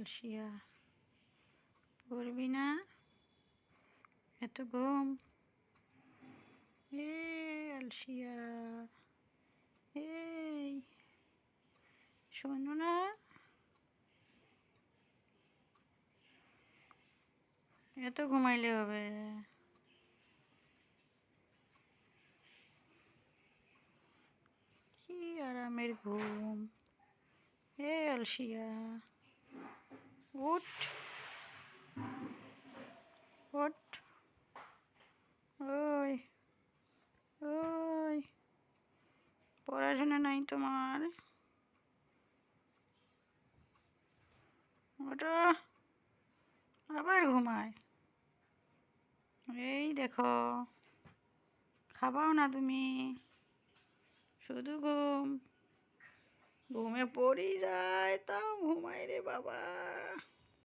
আলসিয়া পড়বি না? এত ঘুম এ এই। শোনো না। এত ঘুমাইলে হবে। কি আরামের ঘুম। এ আলসিয়া। উঠ উঠ ওই ওই, পড়াশোনা নাই তোমার। ওটা আবার ঘুমায় এই দেখো, খাবাও না তুমি। শুধু ঘুম। ঘুমে পড়ি যায়, তাও ঘুমায় রে বাবা।